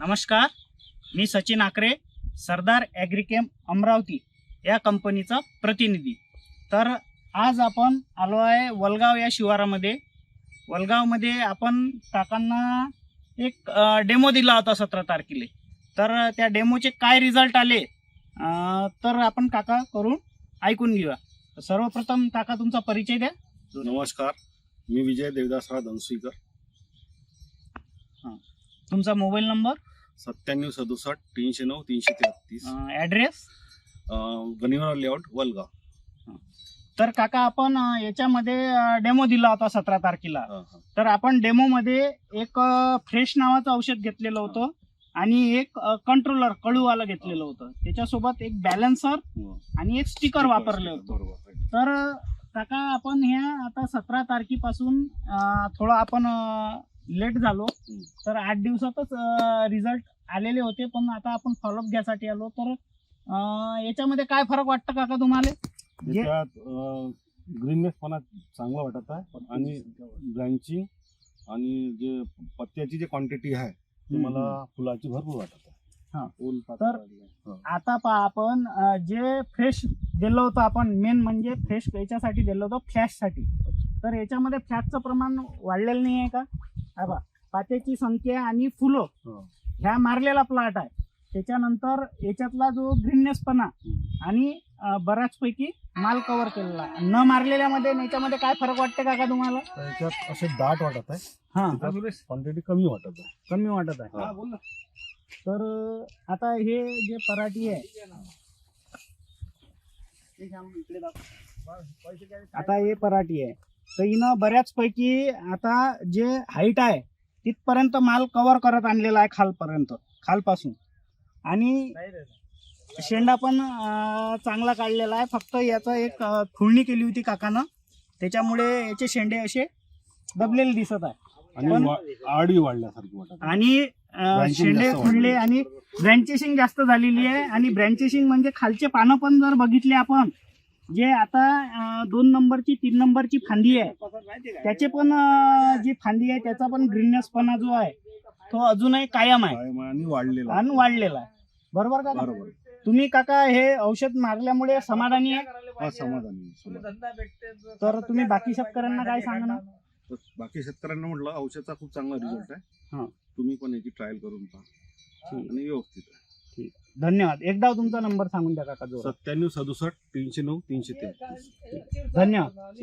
नमस्कार मी सचिन आकरे सरदार ॲग्रिकेम अमरावती या कंपनीचा प्रतिनिधी. तर आज आपण आलो आहे वलगाव या शिवारामध्ये. वलगावमध्ये आपण काकांना एक डेमो दिला होता सतरा तारखेला. तर त्या डेमोचे काय रिझल्ट आले? तर आपण काका करून ऐकून घेऊया. सर्वप्रथम काका तुमचा परिचय द्या. नमस्कार मी विजय देवदासराव धनसुईकर. तुमचा मोबाईल नंबर? सत्त्याण्णव सदुसष्ट तीनशे नऊ तीनशे तेहतीस. ॲड्रेस गनिवरा लेआउट वलगाव. तर काका आपण याच्यामध्ये डेमो दिला होता सतरा तारखेला. तर आपण डेमोमध्ये एक फ्रेश नावाचं औषध घेतलेलं होतं आणि एक कंट्रोलर कळूवाला घेतलेलं होतं. त्याच्यासोबत एक बॅलन्सर. आणि एक स्टिकर वापरले होतं. तर काका आपण ह्या आता सतरा तारखेपासून थोडं आपण लेट झालो. तर आठ दिवसातच रिझल्ट आलेले होते. पण आता आपण फॉलोअप घ्यासाठी आलो. तर याच्यामध्ये काय फरक वाटतं काका तुम्हाला? जे- त्याच्यात ग्रीननेस पण चांगला वाटत आहे. आणि ब्रँचिंग आणि जे पत्त्याची जे क्वांटिटी आहे ते मला फुलाची भरपूर वाटत आहे. हा. तर आता पहा आपण जे फ्रेश दिलं होतं आपण मेन म्हणजे फ्रेश याच्यासाठी दिलं होतं फ्लॅशसाठी तर याच्यामध्ये फ्लॅशचं प्रमाण वाढलेलं नाही आहे का? हा पहा पात्याची संख्या आणि फुलं हा. ह्या मारलेला प्लॉट आहे. त्याच्यानंतर याच्यातला जो ग्रीननेसपणा आणि अं, बऱ्याचपैकी माल कव्हर केलेला आहे. न मारलेल्यामध्ये आणि याच्यामध्ये काय फरक वाटते काका तुम्हाला? त्याच्यात असे दाट वाटत आहे. हा. क्वांटिटी कमी वाटत आहे. कमी वाटत आहे. हा. तर अं, आता हे जे पराठी आहे. आता हे पराठी आहे. तर हिनं बऱ्याचपैकी आता जे हाईट आहे तिथपर्यंत माल कव्हर करत आणलेला आहे खालपर्यंत खालपासून. आणि शेंडा पण चांगला काढलेला आहे. फक्त याचं एक खुळणी केली होती काकानं. त्याच्यामुळे याचे शेंडे असे दबलेले दिसत आहे. आणि आडवी वाढल्यासारखी वाटत शेंडे खुडले. आणि ब्रँचेसिंग जास्त झालेली आहे. आणि ब्रँचेसिंग म्हणजे खालचे पानं पण जर बघितले आपण जे आता दोन नंबरची तीन नंबरची फांदी आहे. त्याचे पण जी फांदी आहे त्याचा पण ग्रीननेसपणा जो आहे तो अजूनही कायम आहे. आणि वाढलेला. आणि वाढलेला आहे. बरोबर का? बरोबर. तुम्ही काका हे औषध मारल्यामुळे समाधानी आहे? समाधानी. तर तुम्ही बाकी शेतकऱ्यांना काय सांगणार? बाकी शेतकऱ्यांना म्हटलं औषधाचा खूप चांगला रिझल्ट हा. आहे तुम्ही पण याची ट्रायल करून पहा. आणि व्यवस्थित आहे. धन्यवाद. एकदा तुमचा नंबर सांगून द्या काका जोरात. सत्त्याण्णव सदुसष्ट तीनशे नऊ तीनशे तेहतीस. धन्यवाद.